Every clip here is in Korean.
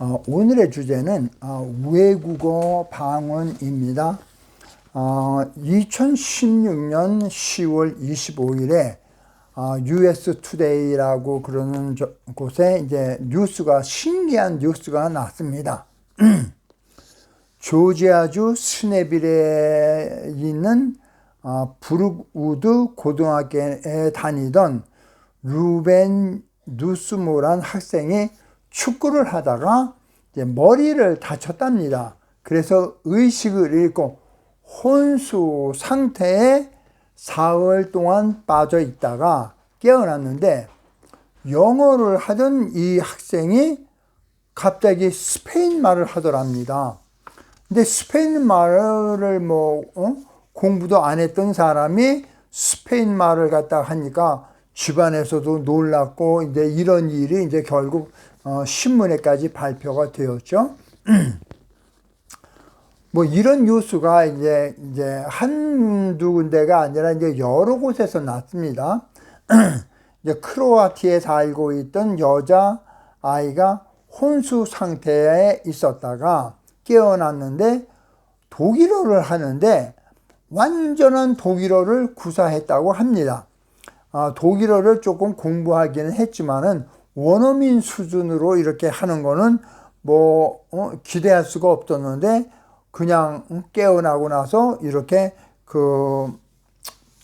어, 오늘의 주제는 어, 외국어 방언입니다. 어, 2016년 10월 25일에 어, US 투데이라고 그러는 저, 곳에 이제 뉴스가 신기한 뉴스가 났습니다. 조지아주 스네빌에 있는 어, 브룩우드 고등학교에 다니던 루벤 누스모란 학생이 축구를 하다가 머리를 다쳤답니다. 그래서 의식을 잃고 혼수 상태에 사흘 동안 빠져 있다가 깨어났는데 영어를 하던 이 학생이 갑자기 스페인 말을 하더랍니다. 근데 스페인 말을 뭐 어? 공부도 안 했던 사람이 스페인 말을 갖다 하니까 집안에서도 놀랐고 이제 이런 일이 이제 결국 어, 신문에까지 발표가 되었죠. 뭐 이런 뉴스가 이제 이제 한두 군데가 아니라 이제 여러 곳에서 났습니다. 이제 크로아티에 살고 있던 여자 아이가 혼수 상태에 있었다가 깨어났는데 독일어를 하는데 완전한 독일어를 구사했다고 합니다. 아, 독일어를 조금 공부하기는 했지만은 원어민 수준으로 이렇게 하는 거는 뭐 어, 기대할 수가 없었는데 그냥 깨어나고 나서 이렇게 그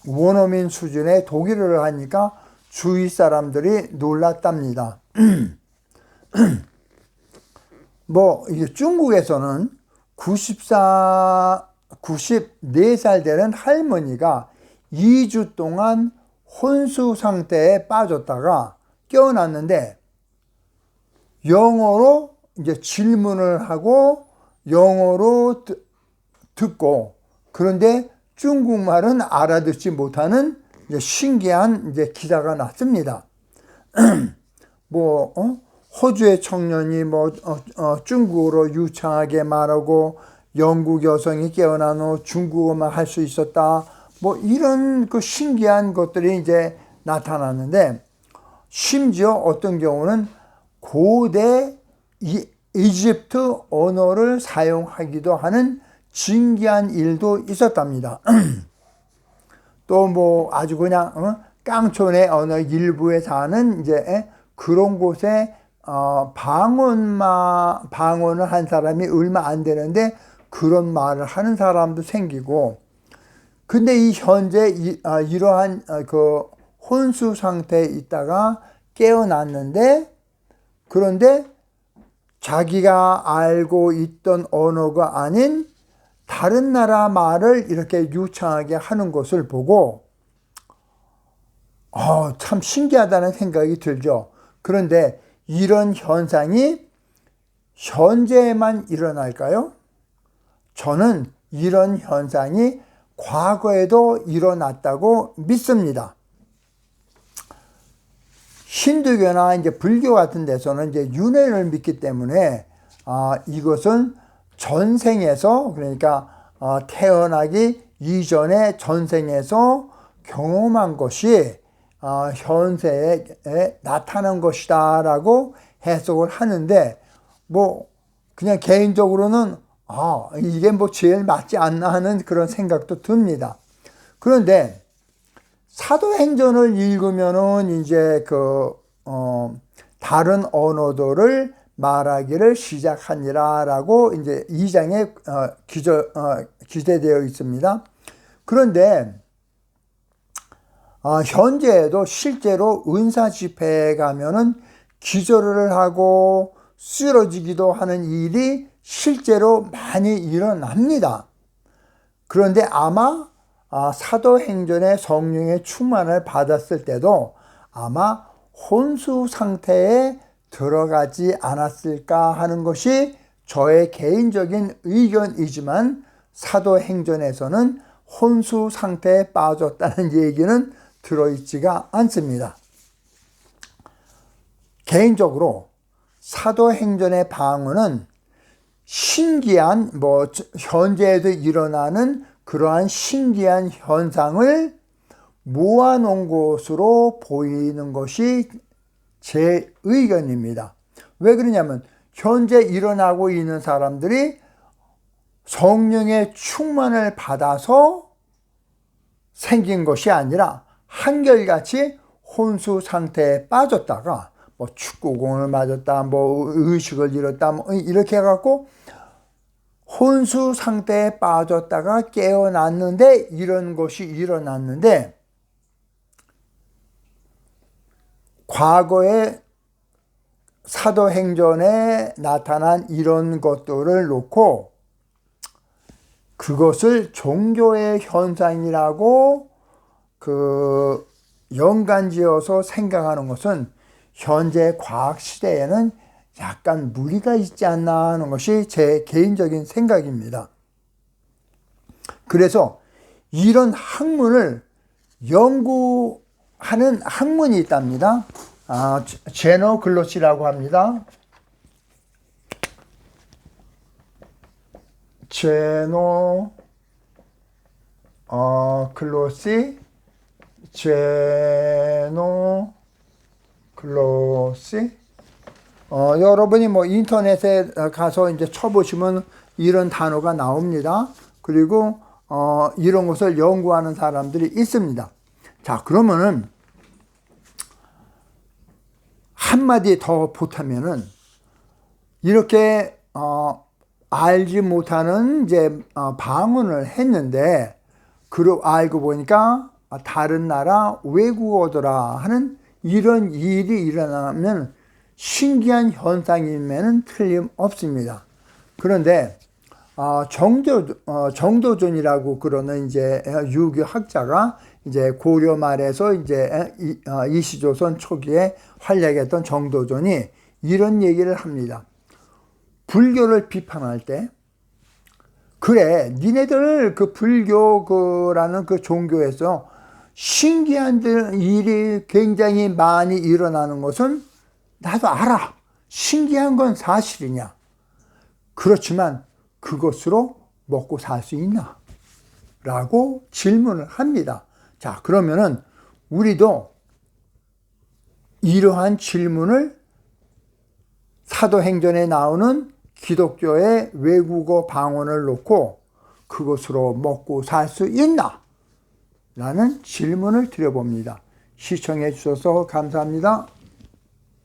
원어민 수준의 독일어를 하니까 주위 사람들이 놀랐답니다. 뭐 이게 중국에서는 94 94살 되는 할머니가 2주 동안 혼수 상태에 빠졌다가 깨어났는데 영어로 이제 질문을 하고 영어로 듣고 그런데 중국말은 알아듣지 못하는 이제 신기한 이제 기사가 났습니다. 뭐 어? 호주의 청년이 뭐 어, 어, 중국어로 유창하게 말하고 영국 여성이 깨어난 후 중국어만 할 수 있었다. 뭐 이런 그 신기한 것들이 이제 나타났는데 심지어 어떤 경우는 고대 이, 이집트 언어를 사용하기도 하는 신기한 일도 있었답니다. 또 뭐 아주 그냥 어? 깡촌의 어느 일부에 사는 이제 그런 곳에 어, 방언마 방언을 한 사람이 얼마 안 되는데 그런 말을 하는 사람도 생기고 근데 이 현재 이, 아, 이러한 아, 그 혼수 상태에 있다가 깨어났는데 그런데 자기가 알고 있던 언어가 아닌 다른 나라 말을 이렇게 유창하게 하는 것을 보고 어, 참 신기하다는 생각이 들죠. 그런데 이런 현상이 현재에만 일어날까요? 저는 이런 현상이 과거에도 일어났다고 믿습니다. 힌두교나 이제 불교 같은 데서는 이제 윤회를 믿기 때문에 아, 이것은 전생에서 그러니까 어, 태어나기 이전의 전생에서 경험한 것이 어, 현세에 나타난 것이다라고 해석을 하는데 뭐 그냥 개인적으로는 아, 이게 뭐 제일 맞지 않나 하는 그런 생각도 듭니다. 그런데 사도행전을 읽으면은 이제 그, 어, 다른 언어들을 말하기를 시작하니라 라고 이제 2장에 어, 기저, 어, 기재되어 있습니다. 그런데 어, 현재에도 실제로 은사 집회에 가면은 기절을 하고 쓰러지기도 하는 일이 실제로 많이 일어납니다. 그런데 아마 아, 사도행전의 성령의 충만을 받았을 때도 아마 혼수 상태에 들어가지 않았을까 하는 것이 저의 개인적인 의견이지만 사도행전에서는 혼수 상태에 빠졌다는 얘기는 들어있지가 않습니다. 개인적으로 사도행전의 방언은 신기한 뭐 현재에도 일어나는 그러한 신기한 현상을 모아놓은 것으로 보이는 것이 제 의견입니다. 왜 그러냐면 현재 일어나고 있는 사람들이 성령의 충만을 받아서 생긴 것이 아니라 한결같이 혼수 상태에 빠졌다가 뭐 축구공을 맞았다, 뭐 의식을 잃었다, 뭐 이렇게 해갖고 혼수 상태에 빠졌다가 깨어났는데 이런 것이 일어났는데 과거에 사도행전에 나타난 이런 것들을 놓고 그것을 종교의 현상이라고 그 연관지어서 생각하는 것은 현재 과학 시대에는 약간 무리가 있지 않나 하는 것이 제 개인적인 생각입니다. 그래서 이런 학문을 연구하는 학문이 있답니다. 아, 제노글로시라고 합니다. 제노 어, 글로시 제노 글로시 어, 여러분이 뭐 인터넷에 가서 이제 쳐보시면 이런 단어가 나옵니다. 그리고 어, 이런 것을 연구하는 사람들이 있습니다. 자, 그러면은 한마디 더 보태면은 이렇게 어, 알지 못하는 이제 어, 방언을 했는데 그러 알고 보니까 다른 나라 외국어더라 하는 이런 일이 일어나면 신기한 현상임에는 틀림없습니다. 그런데 어, 정도 어, 정도전이라고 그러는 이제 유교 학자가 이제 고려 말에서 이제 이, 어, 이시조선 초기에 활약했던 정도전이 이런 얘기를 합니다. 불교를 비판할 때 그래 니네들 그 불교라는 그 종교에서 신기한 일이 굉장히 많이 일어나는 것은 나도 알아. 신기한 건 사실이냐. 그렇지만 그것으로 먹고 살 수 있나? 라고 질문을 합니다. 자, 그러면은 우리도 이러한 질문을 사도행전에 나오는 기독교의 외국어 방언을 놓고 그것으로 먹고 살 수 있나? 라는 질문을 드려봅니다. 시청해 주셔서 감사합니다.